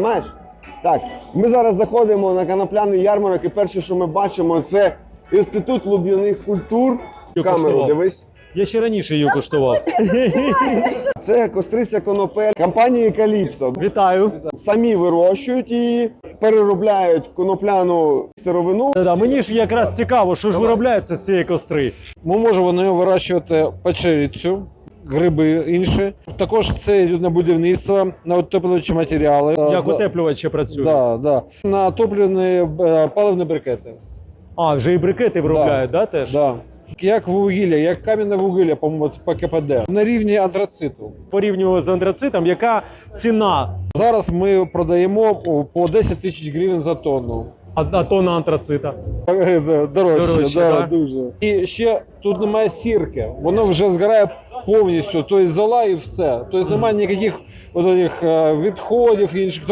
Знаєш? Так, ми зараз заходимо на канапляний ярмарок, і перше, що ми бачимо, це інститут луб'яних культур. Я Камеру коштував. дивись. Я ще раніше її коштував. Це костриця конопель компанії Каліпсо. Вітаю. Самі вирощують її, переробляють конопляну сировину. Да, мені ж якраз цікаво, що ж виробляється з цієї костри. Ми можемо на нього вирощувати печерицю, гриби інші. Також це йде на будівництво, на утеплюючі матеріали. Як Да, утеплювач ще працює. да, да. На топлені е, паливні брикети. А, вже і брикети виробляють, да, теж? Да. Як вугілля, як кам'яне вугілля, по-моєму, по КПД. На рівні антрациту. Порівнювати з антрацитом, яка ціна Зараз ми продаємо по 10 тисяч гривень за тонну. а, а тонна антрацита? Е, Дорожче, Дорожче, да, так? дуже. І ще тут немає сірки, воно вже згорає повністю, тобто зола і все. Тобто немає ніяких е, відходів інших,